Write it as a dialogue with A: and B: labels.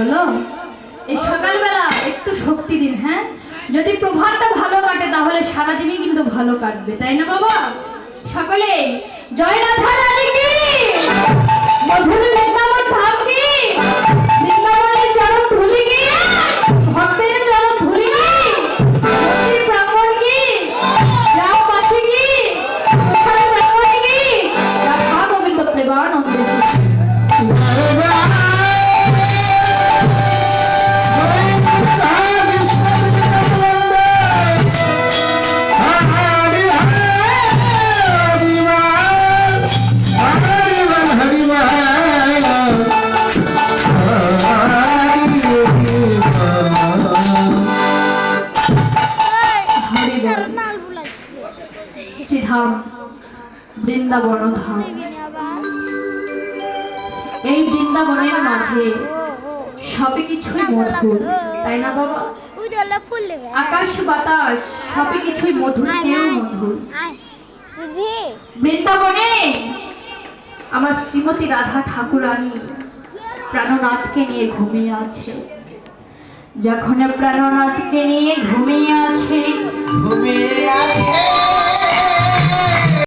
A: হলো? এই সকালবেলা একটু শক্তি দিন হ্যাঁ? যদি প্রভাতটা ভালো কাটে, তাহলে সারাদিনই কিন্তু ভালো কাটবে, তাই না বাবা? সকলে, জয় রাধা
B: রানী মধুর
A: শ্রীধাম বৃন্দাবন ধাম। এই বৃন্দাবনের মাঝে সবে কিছুই মধুর, তাই না বাবা? আকাশ, বাতাস, সবে কিছুই মধুর, কেউ মধুর। বৃন্দাবনে আমার শ্রীমতী রাধা ঠাকুরানী প্রাণনাথকে নিয়ে ঘুমিয়ে আছে। যখন প্রাণনাথকে নিয়ে ঘুমিয়ে আছে
C: ঘুমিয়ে আছে।